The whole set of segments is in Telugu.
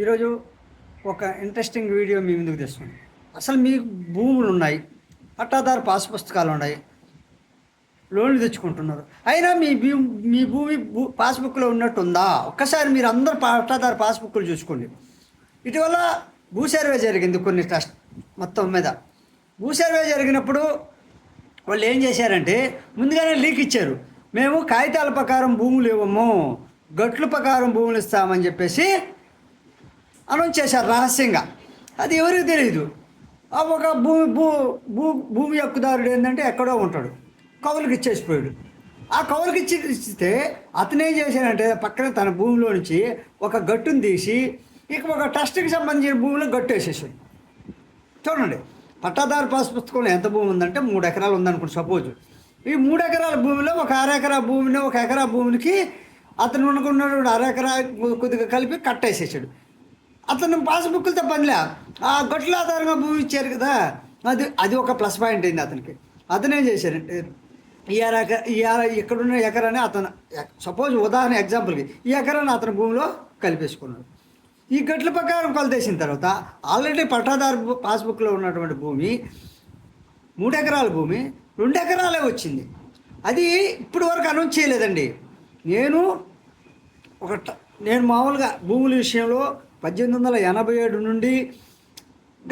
ఈరోజు ఒక ఇంట్రెస్టింగ్ వీడియో మీ ముందుకు తెస్తుంది. అసలు మీకు భూములు ఉన్నాయి పట్టాదారు పాస్ పుస్తకాలు ఉన్నాయి లోన్లు తెచ్చుకుంటున్నారు. అయినా మీ భూ మీ భూమి భూ పాస్బుక్లో ఉన్నట్టు ఉందా ఒక్కసారి మీరు అందరు పట్టాదారు పాస్బుక్లు చూసుకోండి. ఇటీవల భూ సర్వే జరిగింది కొన్ని ట్రస్ట్ మొత్తం మీద. భూ సర్వే జరిగినప్పుడు వాళ్ళు ఏం చేశారంటే ముందుగానే లీక్ ఇచ్చారు. మేము కాగితాల ప్రకారం భూములు ఇవ్వము గట్ల ప్రకారం భూములు ఇస్తామని చెప్పేసి అనౌన్స్ చేశారు రహస్యంగా. అది ఎవరికి తెలియదు ఒక భూమి భూ భూ భూమి హక్కుదారుడు ఏంటంటే ఎక్కడో ఉంటాడు. కవులకు ఇచ్చేసిపోయాడు. ఆ కవులకు ఇచ్చి ఇస్తే అతనేం చేశాడంటే పక్కన తన భూమిలో నుంచి ఒక గట్టును తీసి ఇక ఒక ట్రస్ట్కి సంబంధించిన భూమిలో గట్టు వేసేసాడు. చూడండి పట్టాదారు పాస్ పుస్తకంలో ఎంత భూమి ఉందంటే మూడు ఎకరాలు ఉందనుకోండి సపోజ్. ఈ మూడు ఎకరాల భూమిలో ఒక అరెకరా భూమిని ఒక ఎకరా భూమికి అతను అనుకున్నటువంటి అరెకరా కొద్దిగా కలిపి కట్టేసేసాడు. అతను పాస్బుక్లతో పనిలే. ఆ గట్ల ఆధారంగా భూమి ఇచ్చారు కదా అది అది ఒక ప్లస్ పాయింట్ అయింది అతనికి. అతను ఏం చేశారంటే ఈ అర ఎకరా ఈ అర ఇక్కడున్న ఎకరాన్ని అతను సపోజ్ ఉదాహరణ ఎగ్జాంపుల్కి ఈ ఎకరాన్ని అతని భూమిలో కలిపేసుకున్నాడు. ఈ గట్ల ప్రకారం కొలతేసిన తర్వాత ఆల్రెడీ పట్టాదారు పాస్బుక్లో ఉన్నటువంటి భూమి మూడు ఎకరాల భూమి రెండు ఎకరాలే వచ్చింది. అది ఇప్పటి వరకు అనౌన్స్ చేయలేదండి. నేను ఒక నేను మామూలుగా భూముల విషయంలో పద్దెనిమిది వందల ఎనభై ఏడు నుండి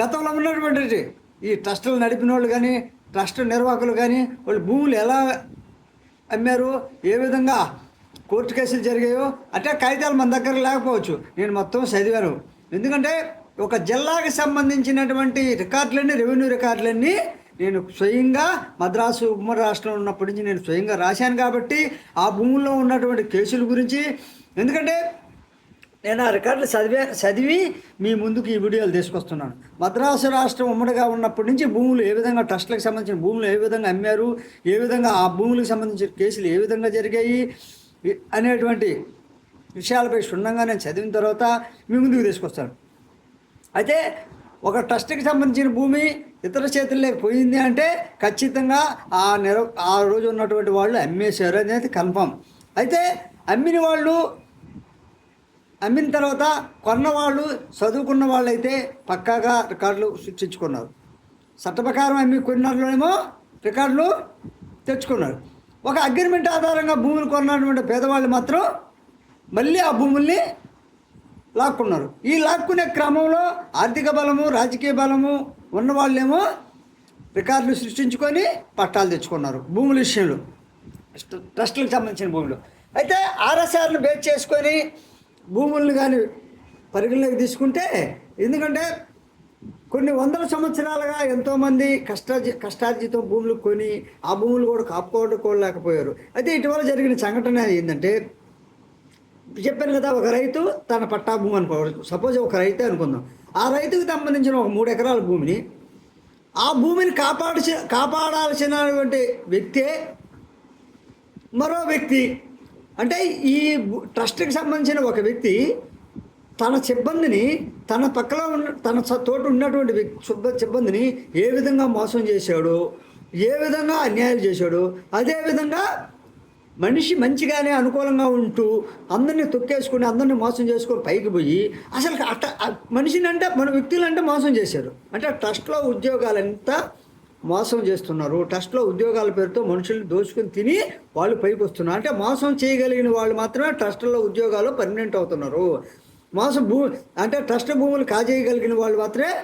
గతంలో ఉన్నటువంటి ఈ ట్రస్టులు నడిపిన వాళ్ళు కానీ ట్రస్ట్ నిర్వాహకులు కానీ వాళ్ళు భూములు ఎలా అమ్మారు ఏ విధంగా కోర్టు కేసులు జరిగాయో అంటే కాగితాలు మన దగ్గర లేకపోవచ్చు. నేను మొత్తం చదివాను. ఎందుకంటే ఒక జిల్లాకి సంబంధించినటువంటి రికార్డులన్నీ రెవెన్యూ రికార్డులన్నీ నేను స్వయంగా మద్రాసు ఉమ్మడి రాష్ట్రంలో ఉన్నప్పటి నుంచి నేను స్వయంగా రాశాను కాబట్టి ఆ భూముల్లో ఉన్నటువంటి కేసుల గురించి. ఎందుకంటే నేను ఆ రికార్డులు చదివే చదివి మీ ముందుకు ఈ వీడియోలు తీసుకొస్తున్నాను. మద్రాసు రాష్ట్రం ఉమ్మడిగా ఉన్నప్పటి నుంచి భూములు ఏ విధంగా ట్రస్టులకు సంబంధించిన భూములు ఏ విధంగా అమ్మారు ఏ విధంగా ఆ భూములకు సంబంధించిన కేసులు ఏ విధంగా జరిగాయి అనేటువంటి విషయాలపై క్షుణ్ణంగా నేను చదివిన తర్వాత మీ ముందుకు తీసుకొస్తాను. అయితే ఒక ట్రస్ట్కి సంబంధించిన భూమి ఇతర చేతుల్లోకి పోయింది అంటే ఖచ్చితంగా ఆ నెర ఆ రోజు ఉన్నటువంటి వాళ్ళు అమ్మేశారు అనేది కన్ఫామ్ అయితే అమ్మిన వాళ్ళు అమ్మిన తర్వాత కొన్న వాళ్ళు చదువుకున్న వాళ్ళైతే పక్కాగా రికార్డులు సృష్టించుకున్నారు. చట్ట ప్రకారం అమ్మి కొన్నాళ్ళేమో రికార్డులు తెచ్చుకున్నారు. ఒక అగ్రిమెంట్ ఆధారంగా భూములు కొన్నటువంటి పేదవాళ్ళు మాత్రం మళ్ళీ ఆ భూముల్ని లాక్కున్నారు. ఈ లాక్కునే క్రమంలో ఆర్థిక బలము రాజకీయ బలము ఉన్న వాళ్ళేమో రికార్డులు సృష్టించుకొని పట్టాలు తెచ్చుకున్నారు భూముల విషయంలో. ట్రస్టులకు సంబంధించిన భూములు. అయితే ఆర్ఎస్ఆర్ను బేస్ చేసుకొని భూములను కానీ పరిగణలోకి తీసుకుంటే ఎందుకంటే కొన్ని వందల సంవత్సరాలుగా ఎంతోమంది కష్ట కష్టార్జితం భూములు కొని ఆ భూములు కూడా కాపాడుకోలేకపోయారు అయితే ఇటీవల జరిగిన సంఘటన ఏంటంటే చెప్పాను కదా ఒక రైతు తన పట్టా భూమి అనుకోవచ్చు సపోజ్ ఒక రైతే అనుకుందాం. ఆ రైతుకు సంబంధించిన ఒక మూడు ఎకరాల భూమిని ఆ భూమిని కాపాడాల్సి కాపాడాల్సినటువంటి వ్యక్తే మరో వ్యక్తి. అంటే ఈ ట్రస్ట్కి సంబంధించిన ఒక వ్యక్తి తన సిబ్బందిని తన పక్కలో ఉన్న తన తోటి ఉన్నటువంటి వ్యక్తి సిబ్బందిని ఏ విధంగా మోసం చేశాడు ఏ విధంగా అన్యాయం చేశాడు అదేవిధంగా మనిషి మంచిగానే అనుకూలంగా ఉంటూ అందరినీ తొక్కేసుకుని అందరినీ మోసం చేసుకొని పైకి పోయి అసలు అట్ట మనిషిని అంటే మన వ్యక్తులు అంటే మోసం చేశారు అంటే ట్రస్ట్లో ఉద్యోగాలంతా మోసం చేస్తున్నారు. ట్రస్ట్లో ఉద్యోగాల పేరుతో మనుషుల్ని దోచుకుని తిని వాళ్ళు పైకి వస్తున్నారు. అంటే మోసం చేయగలిగిన వాళ్ళు మాత్రమే ట్రస్ట్లో ఉద్యోగాలు పర్మనెంట్ అవుతున్నారు. మోసం భూ అంటే ట్రస్ట్ భూములు కాజేయగలిగిన వాళ్ళు మాత్రమే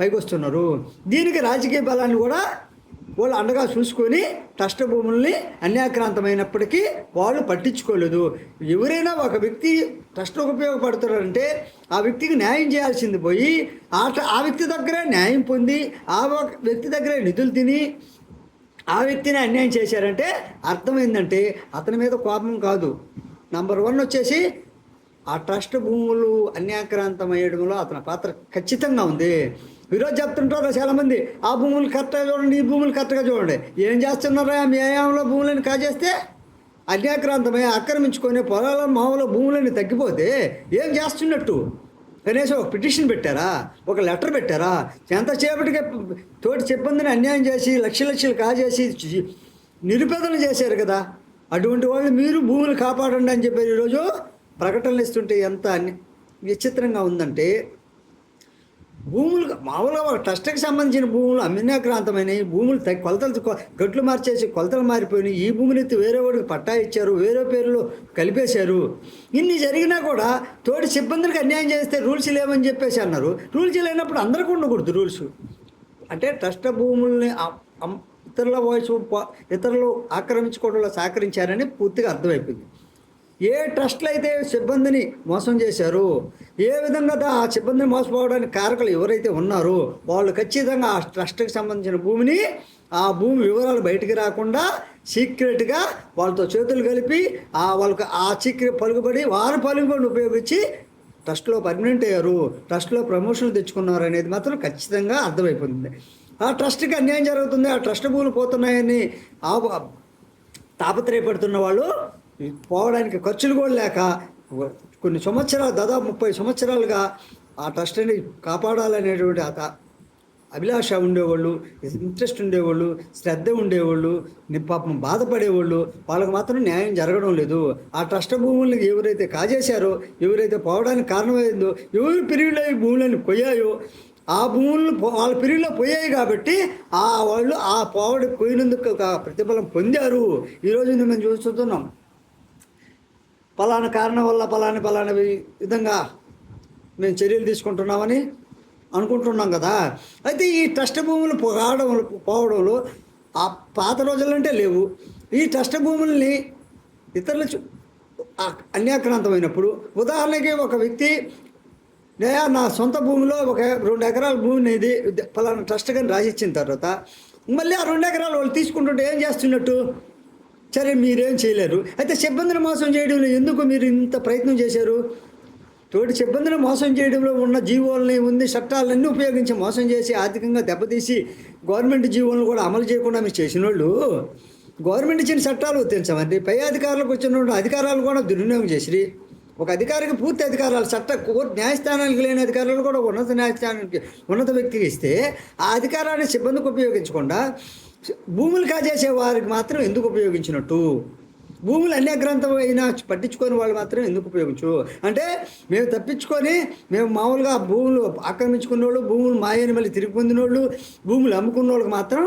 పైకి వస్తున్నారు. దీనికి రాజకీయ బలాన్ని కూడా వాళ్ళు అండగా చూసుకొని ట్రస్ట్ భూముల్ని అన్యాక్రాంతమైనప్పటికీ వాళ్ళు పట్టించుకోలేదు. ఎవరైనా ఒక వ్యక్తి ట్రస్ట్లకు ఉపయోగపడుతున్నారంటే ఆ వ్యక్తికి న్యాయం చేయాల్సింది పోయి ఆ ఆ వ్యక్తి దగ్గరే న్యాయం పొంది ఆ ఒక వ్యక్తి దగ్గరే నిధులు తిని ఆ వ్యక్తిని అన్యాయం చేశారంటే అర్థమైందంటే అతని మీద కోపం కాదు. నంబర్ వన్ వచ్చేసి ఆ ట్రస్ట్ భూములు అన్యాక్రాంతమయ్యడంలో అతని పాత్ర ఖచ్చితంగా ఉంది. ఈరోజు చెప్తుంటారు చాలామంది ఆ భూములు కరెక్ట్గా చూడండి ఈ భూములు కరెక్ట్గా చూడండి. ఏం చేస్తున్నారా? మీ ఏయాంలో భూములను కాజేస్తే అన్యాక్రాంతమై ఆక్రమించుకొని పొలాల మామూలు భూములని తగ్గిపోతే ఏం చేస్తున్నట్టు? కనీసం ఒక పిటిషన్ పెట్టారా? ఒక లెటర్ పెట్టారా? ఎంతసేపటికి తోటి చెప్పిందని అన్యాయం చేసి లక్ష లక్షలు కాజేసి నిరుపేదన నిరుపేదలు చేశారు కదా. అటువంటి వాళ్ళు మీరు భూములు కాపాడండి అని చెప్పారు. ఈరోజు ప్రకటనలు ఇస్తుంటే ఎంత విచిత్రంగా ఉందంటే భూములు మామూలుగా ఒక ట్రస్ట్కి సంబంధించిన భూములు అమ్మినాక్రాంతమైనవి భూములు తగ్గి కొలతలు గట్లు మార్చేసి కొలతలు మారిపోయినాయి. ఈ భూమిని వేరే వాడికి పట్టా ఇచ్చారు వేరే పేరులో కలిపేశారు. ఇన్ని జరిగినా కూడా తోటి సిబ్బందులకు అన్యాయం చేస్తే రూల్స్ లేవని చెప్పేసి అన్నారు. రూల్స్ లేనప్పుడు అందరికీ ఉండకూడదు రూల్స్. అంటే ట్రస్ట్ భూముల్ని ఇతరుల వయసు ఇతరులు ఆక్రమించుకోవడంలో సహకరించారని పూర్తిగా అర్థమైపోయింది. ఏ ట్రస్ట్లు అయితే సిబ్బందిని మోసం చేశారు ఏ విధంగా ఆ సిబ్బందిని మోసపోవడానికి కారకులు ఎవరైతే ఉన్నారో వాళ్ళు ఖచ్చితంగా ఆ ట్రస్ట్కి సంబంధించిన భూమిని ఆ భూమి వివరాలు బయటికి రాకుండా సీక్రెట్గా వాళ్ళతో చేతులు కలిపి ఆ వాళ్ళకి ఆ సీక్రెట్ పలుకుబడి వారి పలుకుబడిని ఉపయోగించి ట్రస్ట్లో పర్మనెంట్ అయ్యారు ట్రస్ట్లో ప్రమోషన్లు తెచ్చుకున్నారు అనేది మాత్రం ఖచ్చితంగా అర్థమైపోతుంది. ఆ ట్రస్ట్కి అన్యాయం జరుగుతుంది ఆ ట్రస్ట్ భూములు పోతున్నాయని ఆ తాపత్రయపడుతున్న వాళ్ళు పోవడానికి ఖర్చులు కూడా లేక కొన్ని సంవత్సరాలు దాదాపు ముప్పై సంవత్సరాలుగా ఆ ట్రస్ట్ని కాపాడాలనేటువంటి ఆ అభిలాష ఉండేవాళ్ళు ఇంట్రెస్ట్ ఉండేవాళ్ళు శ్రద్ధ ఉండేవాళ్ళు ని- పాపం బాధపడేవాళ్ళు వాళ్ళకి మాత్రం న్యాయం జరగడం లేదు. ఆ ట్రస్ట్ భూముల్ని ఎవరైతే కాజేశారో ఎవరైతే పోవడానికి కారణమైందో ఎవరు పీరియడ్లో ఈ భూములను పోయాయో ఆ భూములను వాళ్ళ పీరియడ్లో పోయాయి కాబట్టి ఆ వాళ్ళు ఆ పోవడి పోయినందుకు ఒక ప్రతిఫలం పొందారు. ఈరోజు మేము చూస్తున్నాం. పలానా కారణం వల్ల పలాని పలాని విధంగా మేము చర్యలు తీసుకుంటున్నామని అనుకుంటున్నాం కదా. అయితే ఈ ట్రస్ట్ భూములు పోవడం పోవడంలో ఆ పాత రోజులంటే లేవు. ఈ ట్రస్ట్ భూముల్ని ఇతరులు అన్యాక్రాంతమైనప్పుడు ఉదాహరణకి ఒక వ్యక్తి నేయా నా సొంత భూమిలో ఒక రెండు ఎకరాల భూమిని ఇది పలానా ట్రస్ట్ కానీ రాసిచ్చిన తర్వాత మళ్ళీ ఆ రెండు ఎకరాలు వాళ్ళు తీసుకుంటుంటే ఏం చేస్తున్నట్టు? సరే మీరేం చేయలేరు. అయితే సిబ్బందిని మోసం చేయడంలో ఎందుకు మీరు ఇంత ప్రయత్నం చేశారు? తోటి సిబ్బందిని మోసం చేయడంలో ఉన్న జీవోల్ని ఉంది చట్టాలన్నీ ఉపయోగించి మోసం చేసి ఆర్థికంగా దెబ్బతీసి గవర్నమెంట్ జీవోలను కూడా అమలు చేయకుండా మీరు చేసిన వాళ్ళు గవర్నమెంట్ ఇచ్చిన చట్టాలు ఉత్తరించమండి పై అధికారులకు వచ్చిన అధికారాలు కూడా దుర్వినియోగం చేసిరి. ఒక అధికారికి పూర్తి అధికారాలు చట్ట కోర్టు న్యాయస్థానానికి లేని అధికారులు కూడా ఉన్నత న్యాయస్థానానికి ఉన్నత వ్యక్తికి ఇస్తే ఆ అధికారాన్ని సిబ్బందికి ఉపయోగించకుండా భూములు కాజేసే వారికి మాత్రం ఎందుకు ఉపయోగించినట్టు? భూములు అన్యగ్రంథం అయినా పట్టించుకొని వాళ్ళు మాత్రం ఎందుకు ఉపయోగించు? అంటే మేము తప్పించుకొని మేము మామూలుగా భూములు ఆక్రమించుకున్న వాళ్ళు భూములు మాయని మళ్ళీ తిరిగి పొందిన వాళ్ళు భూములు అమ్ముకున్న వాళ్ళకి మాత్రం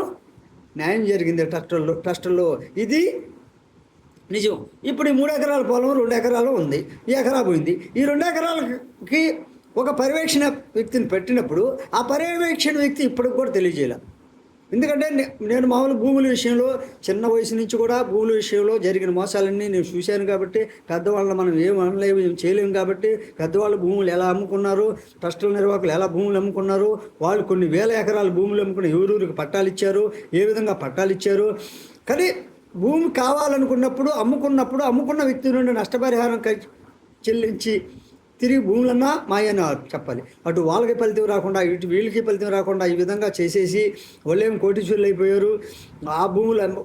న్యాయం జరిగింది ట్రస్టుల్లో ట్రస్టుల్లో. ఇది నిజం. ఇప్పుడు ఈ మూడు ఎకరాల పొలం రెండు ఎకరాలు ఉంది. ఈ ఎకరా పోయింది. ఈ రెండు ఎకరాలకి ఒక పర్యవేక్షణ వ్యక్తిని పెట్టినప్పుడు ఆ పర్యవేక్షణ వ్యక్తి ఇప్పటికి కూడా తెలియజేయాలి. ఎందుకంటే నేను మామూలు భూముల విషయంలో చిన్న వయసు నుంచి కూడా భూముల విషయంలో జరిగిన మోసాలన్నీ నేను చూశాను కాబట్టి పెద్దవాళ్ళని మనం ఏం అనలేము ఏం చేయలేము కాబట్టి పెద్దవాళ్ళు భూములు ఎలా అమ్ముకున్నారు ట్రస్టుల నిర్వాహకులు ఎలా భూములు అమ్ముకున్నారు వాళ్ళు కొన్ని వేల ఎకరాల భూములు అమ్ముకుని ఎవరూరికి పట్టాలు ఇచ్చారు ఏ విధంగా పట్టాలు ఇచ్చారు. కానీ భూమి కావాలనుకున్నప్పుడు అమ్ముకున్నప్పుడు అమ్ముకున్న వ్యక్తి నుండి నష్టపరిహారం చెల్లించి తిరిగి భూములన్నా మాయని చెప్పాలి. అటు వాళ్ళకి ఫలితం రాకుండా ఇటు వీళ్ళకి ఫలితం రాకుండా ఈ విధంగా చేసేసి వాళ్ళేం కోటీశ్వరులు అయిపోయారు? ఆ భూములు అమ్ము-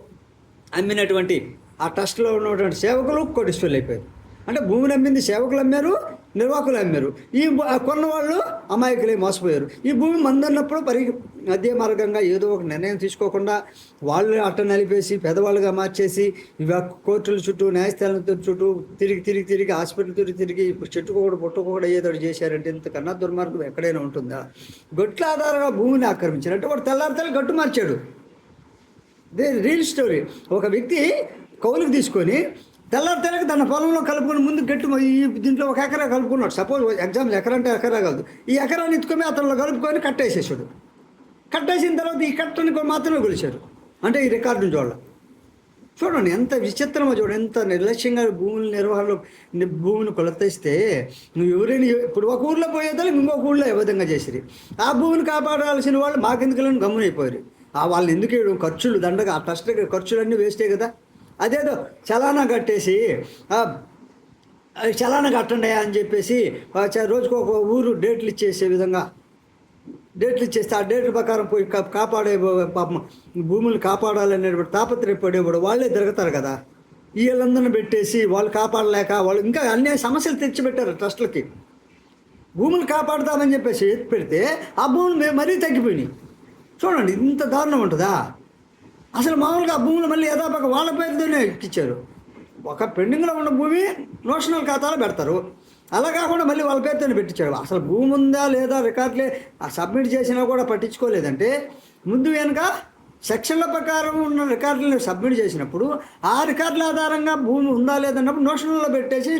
అమ్మినటువంటి ఆ ట్రస్ట్లో ఉన్నటువంటి సేవకులు కోటీశ్వరులు అయిపోయారు. అంటే భూమిని అమ్మింది సేవకులు అమ్మారు నిర్వాహకులు అమ్మారు. ఈ కొన్న వాళ్ళు అమాయకులే మోసపోయారు. ఈ భూమి మందన్నప్పుడు పరి అదే మార్గంగా ఏదో ఒక నిర్ణయం తీసుకోకుండా వాళ్ళు అట్ట నలిపేసి పెదవాళ్ళుగా మార్చేసి ఇవి కోర్టుల చుట్టూ న్యాయస్థానం చుట్టూ తిరిగి తిరిగి తిరిగి హాస్పిటల్ తిరిగి తిరిగి ఇప్పుడు పుట్టుకోకూడదు కూడా పుట్టుకు కూడా ఏదో ఒకటి చేశారంటే ఇంతకన్నా దుర్మార్గం ఎక్కడైనా ఉంటుందా? గట్ల ఆధారంగా భూమిని ఆక్రమించారు. అంటే వాడు తెల్లారితేలు గట్టు మార్చాడు. The real story. ఒక వ్యక్తి కౌలుకు తీసుకొని తెల్లారి తెల్లకి తన పొలంలో కలుపుకొని ముందు గట్టు ఈ దీంట్లో ఒక ఎకరా కలుపుకున్నాడు. సపోజ్ ఎగ్జాంపుల్ ఎకరా అంటే ఎకరా కాదు. ఈ ఎకరాన్ని ఎత్తుకొని అతనిలో కలుపుకొని కట్టేసేసాడు. కట్టేసిన తర్వాత ఈ కట్టని మాత్రమే కొలిచారు. అంటే ఈ రికార్డుని చూడాలి. చూడండి ఎంత విచిత్రమో చూడండి ఎంత నిర్లక్ష్యంగా భూముల నిర్వహణలో భూమిని కొలతేస్తే నువ్వు ఎవరైనా ఇప్పుడు ఒక ఊర్లో పోయేదాన్ని ఇంకొక ఊళ్ళో ఏ విధంగా చేసిరి? ఆ భూమిని కాపాడాల్సిన వాళ్ళు మాకెందుకులను గమ్మునైపోయారు ఆ వాళ్ళని ఎందుకు వేయడం ఖర్చులు దండగా ఆ ట్రస్ట్ ఖర్చులన్నీ వేస్టే కదా. అదేదో చలానా కట్టేసి అది చలానా కట్టండి అని చెప్పేసి రోజుకు ఒక ఊరు డేట్లు ఇచ్చేసే విధంగా డేట్లు ఇచ్చేస్తే ఆ డేట్ల ప్రకారం పోయి కాపాడే పాపం భూములు కాపాడాలనేటువంటి తాపత్రయపడేవాడు వాళ్ళే తిరుగుతారు కదా. వీళ్ళందరిని పెట్టేసి వాళ్ళు కాపాడలేక వాళ్ళు ఇంకా అన్ని సమస్యలు తెచ్చిపెట్టారు ట్రస్టులకి. భూములు కాపాడుతామని చెప్పేసి పెడితే ఆ భూములు మేము మరీ తగ్గిపోయినాయి. చూడండి ఇంత దారుణం ఉంటుందా? అసలు మామూలుగా ఆ భూములు మళ్ళీ యథాపక వాళ్ళ పేరుతోనే ఇచ్చారు. ఒక పెండింగ్లో ఉన్న భూమి నోషనల్ ఖాతాలో పెడతారు. అలా కాకుండా మళ్ళీ వాళ్ళ పేరుతో పెట్టించాడు. అసలు భూమి ఉందా లేదా రికార్డులే ఆ సబ్మిట్ చేసినా కూడా పట్టించుకోలేదంటే ముందు వెనుక సెక్షన్ల ప్రకారం ఉన్న రికార్డులను సబ్మిట్ చేసినప్పుడు ఆ రికార్డుల ఆధారంగా భూమి ఉందా లేదన్నప్పుడు నోషన్లో పెట్టేసి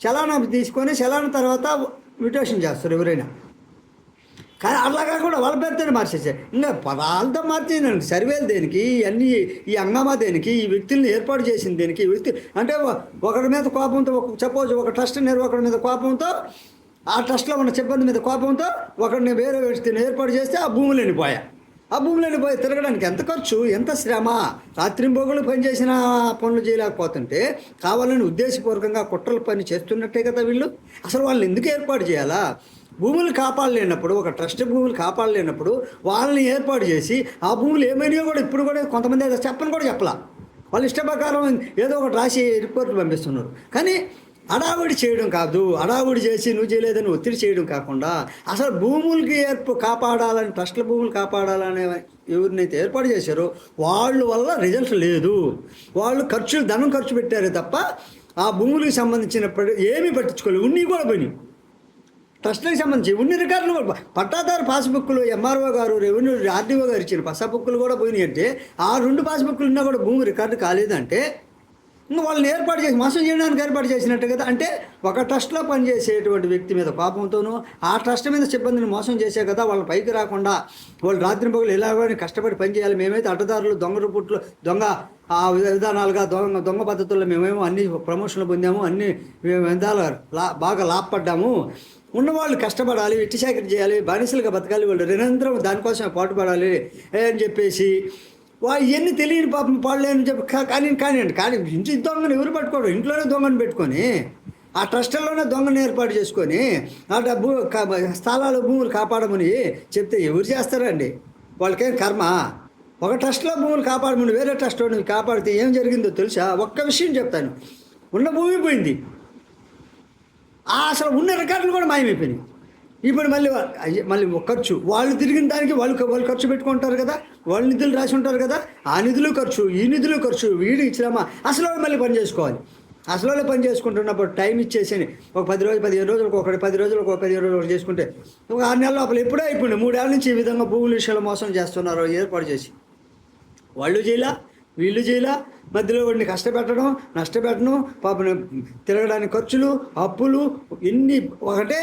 చలానా తీసుకొని చలానా తర్వాత మ్యూటేషన్ చేస్తారు ఎవరైనా. కానీ అలా కాకుండా వాళ్ళ పేరుతోనే మార్చేసారు ఇంకా పదాలతో మార్చేయండి సర్వేలు దేనికి ఇవన్నీ ఈ అంగమా దేనికి ఈ వ్యక్తుల్ని ఏర్పాటు చేసింది దేనికి ఈ వ్యక్తి అంటే ఒకరి మీద కోపంతో ఒక సపోజ్ ఒక ట్రస్ట్ నిర్వాహకుడి మీద కోపంతో ఆ ట్రస్ట్లో ఉన్న సిబ్బంది మీద కోపంతో ఒకరిని వేరే వ్యక్తిని ఏర్పాటు చేస్తే ఆ భూములు వెళ్ళిపోయా ఆ భూములు వెళ్ళిపోయి తిరగడానికి ఎంత ఖర్చు ఎంత శ్రమ? రాత్రింబొగులు పనిచేసిన పనులు చేయలేకపోతుంటే కావాలని ఉద్దేశపూర్వకంగా కుట్రల పని చేస్తున్నట్టే కదా వీళ్ళు? అసలు వాళ్ళని ఎందుకు ఏర్పాటు చేయాలా? భూములు కాపాడలేనప్పుడు ఒక ట్రస్ట్ భూములు కాపాడలేనప్పుడు వాళ్ళని ఏర్పాటు చేసి ఆ భూములు ఏమైనాయో కూడా ఇప్పుడు కూడా కొంతమంది ఏదో చెప్పని కూడా చెప్పలా. వాళ్ళ ఇష్ట ప్రకారం ఏదో ఒకటి రాసి రిపోర్ట్లు పంపిస్తున్నారు. కానీ అడావుడి చేయడం కాదు. అడావుడి చేసి నువ్వు చేయలేదని ఒత్తిడి చేయడం కాకుండా అసలు భూములకి ఏర్పు కాపాడాలని ట్రస్ట్ల భూములు కాపాడాలనే ఎవరినైతే ఏర్పాటు చేశారో వాళ్ళ వల్ల రిజల్ట్ లేదు. వాళ్ళు ఖర్చులు ధనం ఖర్చు పెట్టారే తప్ప ఆ భూములకు సంబంధించినప్పుడు ఏమీ పట్టించుకోలేదు. ఉన్ని కూడా పోయినాయి. ట్రస్ట్లకు సంబంధించి ఉన్ని రికార్డులు పట్టాదారు పాస్బుక్లు ఎంఆర్ఓ గారు రెవెన్యూ ఆర్డీఓ గారు ఇచ్చిన పాస్బుక్లు కూడా పోయినాయి అంటే ఆ రెండు పాస్బుక్లు ఉన్నా కూడా భూమి రికార్డు కాలేదంటే ఇంకా వాళ్ళని ఏర్పాటు చేసి మోసం చేయడానికి ఏర్పాటు చేసినట్టు కదా. అంటే ఒక ట్రస్ట్లో పనిచేసేటువంటి వ్యక్తి మీద పాపంతోనూ ఆ ట్రస్ట్ మీద సిబ్బందిని మోసం చేసే కదా వాళ్ళ పైకి రాకుండా వాళ్ళు రాత్రి పగులు ఎలాగని కష్టపడి పనిచేయాలి మేమైతే అడ్డదారులు దొంగ రూపుట్లు దొంగ ఆ విధానాలుగా దొంగ దొంగ పద్ధతుల్లో మేమేమో అన్ని ప్రమోషన్లు పొందాము అన్ని విధాలు లా బాగా లాభపడ్డాము. ఉన్నవాళ్ళు కష్టపడాలి ఇట్టి సేకరణ చేయాలి బానిసలుగా బతకాలి వాళ్ళు నిరంతరం దానికోసం పాటుపడాలి అని చెప్పేసి వా ఇవన్నీ తెలియని పాపం పాడలేని చెప్పి కానీ కానివ్వండి కానీ ఇంటి దొంగను ఎవరు పట్టుకోడు ఇంట్లోనే దొంగను పెట్టుకొని ఆ ట్రస్టుల్లోనే దొంగను ఏర్పాటు చేసుకొని ఆ డబ్బు స్థలాలు భూములు కాపాడమని చెప్తే ఎవరు చేస్తారండి? వాళ్ళకేం కర్మ? ఒక ట్రస్ట్లో భూములు కాపాడమని వేరే ట్రస్ట్లో కాపాడితే ఏం జరిగిందో తెలుసా? ఒక్క విషయం చెప్తాను. ఉన్న భూమి పోయింది. అసలు ఉన్న రికార్డులు కూడా మాయమైపోయినాయి. ఇప్పుడు మళ్ళీ మళ్ళీ ఖర్చు. వాళ్ళు తిరిగిన దానికి వాళ్ళు వాళ్ళు ఖర్చు పెట్టుకుంటారు కదా? వాళ్ళు నిధులు రాసి ఉంటారు కదా? ఆ నిధులు ఖర్చు ఈ నిధులు ఖర్చు వీడి ఇచ్చినామా అసలు వాళ్ళు మళ్ళీ పని చేసుకోవాలి. అసలు వాళ్ళు పని చేసుకుంటున్నప్పుడు టైం ఇచ్చేసి ఒక పది రోజులు పదిహేను రోజులకు ఒకటి పది రోజులకు ఒక పదిహేను రోజులు ఒకటి చేసుకుంటే ఒక ఆరు నెలల లోపల ఎప్పుడో అయిపోయింది. మూడేళ్ళ నుంచి ఈ విధంగా భూముల విషయంలో మోసం చేస్తున్నారు ఏర్పాటు చేసి. వాళ్ళు చేయలా? వీళ్ళు చేయలా మధ్యలో వాడిని కష్టపెట్టడం నష్టపెట్టడం పాపం తిరగడానికి ఖర్చులు అప్పులు ఇన్ని ఒకటే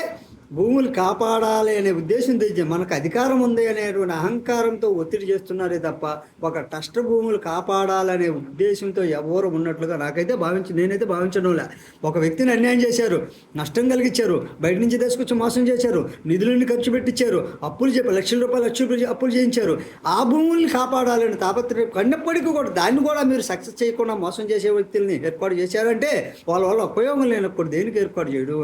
భూములు కాపాడాలి అనే ఉద్దేశం తెచ్చి మనకు అధికారం ఉంది అనేటువంటి అహంకారంతో ఒత్తిడి చేస్తున్నారే తప్ప ఒక ట్రస్ట్ భూములు కాపాడాలనే ఉద్దేశంతో ఎవరు ఉన్నట్లుగా నాకైతే భావించి నేనైతే భావించడంలే. ఒక వ్యక్తిని అన్యాయం చేశారు నష్టం కలిగించారు బయట నుంచి తీసుకొచ్చి మోసం చేశారు నిధులను ఖర్చు పెట్టించారు అప్పులు చెప్పి లక్షల రూపాయలు లక్షల రూపాయలు అప్పులు చేయించారు. ఆ భూముల్ని కాపాడాలని తాపత్రయం కన్నప్పటికీ కూడా దాన్ని కూడా మీరు సక్సెస్ చేయకుండా మోసం చేసే వ్యక్తుల్ని ఏర్పాటు చేశారంటే వాళ్ళ వల్ల ఉపయోగం లేనప్పుడు దేనికి ఏర్పాటు చేయడం?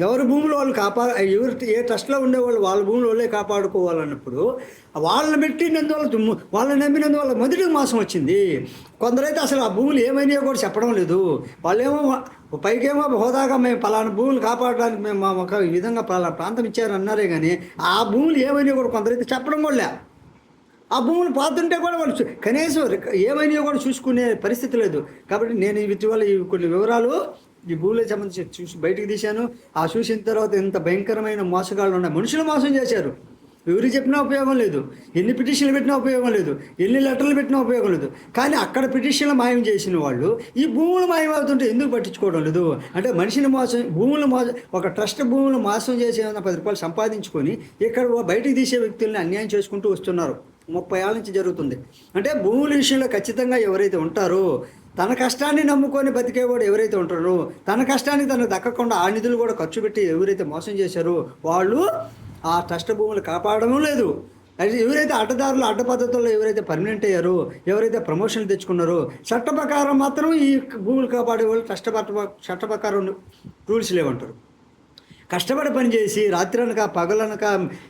ఎవరి భూములు వాళ్ళు కాపా ఎవరు ఏ ట్రస్ట్లో ఉండేవాళ్ళు వాళ్ళ భూములు వాళ్ళే కాపాడుకోవాలన్నప్పుడు వాళ్ళని పెట్టినందువల్ల వాళ్ళని నమ్మినందువల్ల మొదటి మాసం వచ్చింది. కొందరైతే అసలు ఆ భూములు ఏమైనాయో కూడా చెప్పడం లేదు. వాళ్ళేమో పైకేమో హోదాగా మేము పలానా భూములు కాపాడడానికి మేము మా ఒక విధంగా పలానా ప్రాంతం ఇచ్చారన్నారే కానీ ఆ భూములు ఏమైనాయో కూడా కొందరైతే చెప్పడం కూడా లే. ఆ భూములు పాతుంటే కూడా వాళ్ళు కనీసం రిక- ఏమైనాయో కూడా చూసుకునే పరిస్థితి లేదు. కాబట్టి నేను ఇటీవల ఇవి కొన్ని వివరాలు ఈ భూమిలో సంబంధించి చూసి బయటకు తీశాను. ఆ చూసిన తర్వాత ఇంత భయంకరమైన మోసగాళ్ళు ఉన్నాయి. మనుషులు మోసం చేశారు. ఎవరు చెప్పినా ఉపయోగం లేదు. ఎన్ని పిటిషన్లు పెట్టినా ఉపయోగం లేదు. ఎన్ని లెటర్లు పెట్టినా ఉపయోగం లేదు. కానీ అక్కడ పిటిషన్లు మాయం చేసిన వాళ్ళు ఈ భూములు మాయం అవుతుంటే ఎందుకు పట్టించుకోవడం లేదు? అంటే మనిషిని మోసం భూములు మోసం ఒక ట్రస్ట్ భూములు మోసం చేసే పది రూపాయలు సంపాదించుకొని ఇక్కడ బయటకు తీసే వ్యక్తుల్ని అన్యాయం చేసుకుంటూ వస్తున్నారు. ముప్పై ఏళ్ళ నుంచి జరుగుతుంది. అంటే భూముల విషయంలో ఖచ్చితంగా ఎవరైతే ఉంటారో తన కష్టాన్ని నమ్ముకొని బతికేవాడు ఎవరైతే ఉంటారో తన కష్టానికి తనకు దక్కకుండా ఆ నిధులు కూడా ఖర్చు పెట్టి ఎవరైతే మోసం చేశారో వాళ్ళు ఆ ట్రస్ట్ భూములు కాపాడడం లేదు. అయితే ఎవరైతే అడ్డదారులు అడ్డ పద్ధతుల్లో ఎవరైతే పర్మనెంట్ అయ్యారో ఎవరైతే ప్రమోషన్లు తెచ్చుకున్నారో చట్ట ప్రకారం మాత్రం ఈ భూములు కాపాడే వాళ్ళు చట్ట చట్ట ప్రకారం రూల్స్ లేవంటారు. కష్టపడి పనిచేసి రాత్రి పగలనక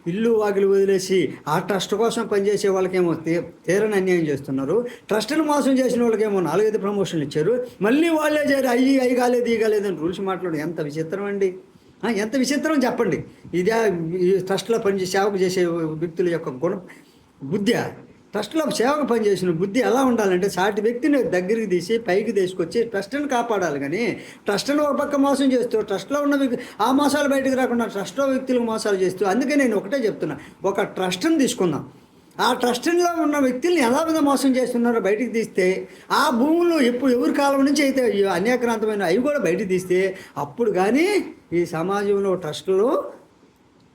ఇల్లు వాకిలు వదిలేసి ఆ ట్రస్ట్ కోసం పనిచేసే వాళ్ళకేమో తే తీరని అన్యాయం చేస్తున్నారు. ట్రస్టులు మోసం చేసిన వాళ్ళకేమో నాలుగైదు ప్రమోషన్లు ఇచ్చారు. మళ్ళీ వాళ్ళే చేరి అయ్యి అయ్యి కాలేదు ఈ కాలేదు అని రూల్స్ మాట్లాడు ఎంత విచిత్రం అండి? ఎంత విచిత్రం చెప్పండి. ఇదే ఈ ట్రస్ట్లో పనిచేసే సేవకు చేసే వ్యక్తుల యొక్క గుణ బుద్ధి ట్రస్ట్లో సేవకు పనిచేసిన బుద్ధి ఎలా ఉండాలంటే సాటి వ్యక్తిని దగ్గరికి తీసి పైకి తీసుకొచ్చి ట్రస్ట్ని కాపాడాలి. కానీ ట్రస్ట్ని ఒక పక్క మోసం చేస్తూ ట్రస్ట్లో ఉన్న వ్యక్తి ఆ మోసాలు బయటకు రాకుండా ట్రస్ట్లో వ్యక్తులకు మోసాలు చేస్తూ అందుకే నేను ఒకటే చెప్తున్నా ఒక ట్రస్ట్ని తీసుకుందాం. ఆ ట్రస్ట్లో ఉన్న వ్యక్తుల్ని ఎలా విధంగా మోసం చేస్తున్నారో బయటికి తీస్తే ఆ భూములు ఎప్పుడు ఎవరి కాలం నుంచి అయితే ఈ అన్యాక్రాంతమైన అవి కూడా బయటికి తీస్తే అప్పుడు కానీ ఈ సమాజంలో ట్రస్టులు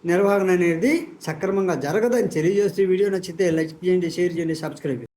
నిర్వహణ అనేది సక్రమంగా జరగదని తెలియజేస్తూ వీడియో నచ్చితే లైక్ చేయండి షేర్ చేయండి సబ్స్క్రైబ్